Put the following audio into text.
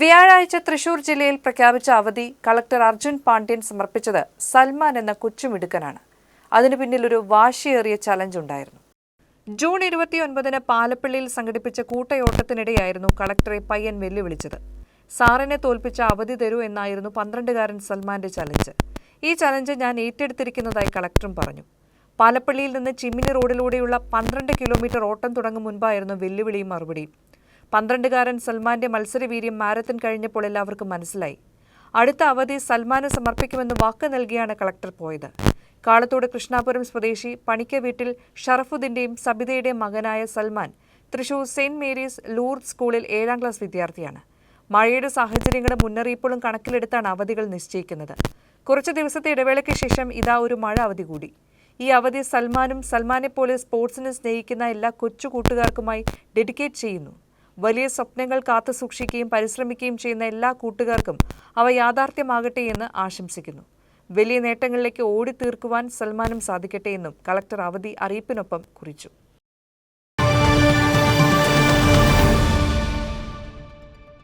വ്യാഴാഴ്ച തൃശൂർ ജില്ലയിൽ പ്രഖ്യാപിച്ച അവധി കളക്ടർ അർജുൻ പാണ്ഡ്യൻ സമർപ്പിച്ചത് സൽമാൻ എന്ന കൊച്ചുമിടുക്കനാണ്. അതിനു പിന്നിൽ ഒരു വാശിയേറിയ ചലഞ്ച് ഉണ്ടായിരുന്നു. ജൂൺ ഇരുപത്തിയൊൻപതിന് പാലപ്പള്ളിയിൽ സംഘടിപ്പിച്ച കൂട്ടയോട്ടത്തിനിടെയായിരുന്നു കളക്ടറെ പയ്യൻ വെല്ലുവിളിച്ചത്. സാറിനെ തോൽപ്പിച്ച അവധി തരൂ എന്നായിരുന്നു പന്ത്രണ്ടുകാരൻ സൽമാന്റെ ചലഞ്ച് ഈ ചലഞ്ച് ഞാൻ ഏറ്റെടുത്തിരിക്കുന്നതായി കളക്ടറും പറഞ്ഞു. പാലപ്പള്ളിയിൽ നിന്ന് ചിമ്മിനി റോഡിലൂടെയുള്ള പന്ത്രണ്ട് കിലോമീറ്റർ ഓട്ടം തുടങ്ങും മുൻപായിരുന്നു വെല്ലുവിളിയും മറുപടിയും. പന്ത്രണ്ടുകാരൻ സൽമാന്റെ മത്സരവീര്യം മാരത്തൺ കഴിഞ്ഞപ്പോൾ എല്ലാവർക്കും മനസ്സിലായി. അടുത്ത അവധി സൽമാനെ സമർപ്പിക്കുമെന്ന് വാക്ക് നൽകിയാണ് കളക്ടർ പോയത്. കാളത്തോട് കൃഷ്ണാപുരം സ്വദേശി പണിക്ക വീട്ടിൽ ഷറഫുദ്ദീന്റെയും സബിതയുടെയും മകനായ Salman Thrissur saint Mary's Lourdes സ്കൂളിൽ ഏഴാം ക്ലാസ് വിദ്യാർത്ഥിയാണ്. മഴയുടെ സാഹചര്യങ്ങളും മുന്നറിയിപ്പുകളും കണക്കിലെടുത്താണ് അവധികൾ നിശ്ചയിക്കുന്നത്. കുറച്ച് ദിവസത്തെ ഇടവേളയ്ക്ക് ശേഷം ഇതാ ഒരു മഴ അവധി കൂടി. ഈ അവധി സൽമാനും സൽമാനെ പോലെ സ്പോർട്സിനെ സ്നേഹിക്കുന്ന എല്ലാ കൊച്ചു കൂട്ടുകാർക്കുമായി ഡെഡിക്കേറ്റ് ചെയ്യുന്നു. വലിയ സ്വപ്നങ്ങൾ കാത്തു സൂക്ഷിക്കുകയും പരിശ്രമിക്കുകയും ചെയ്യുന്ന എല്ലാ കൂട്ടുകാർക്കും അവ യാഥാർത്ഥ്യമാകട്ടെ എന്ന് ആശംസിക്കുന്നു. വലിയ നേട്ടങ്ങളിലേക്ക് ഓടിത്തീർക്കുവാൻ സൽമാനും സാധിക്കട്ടെ എന്നും കളക്ടർ അവധി അറിയിപ്പിനൊപ്പം കുറിച്ചു.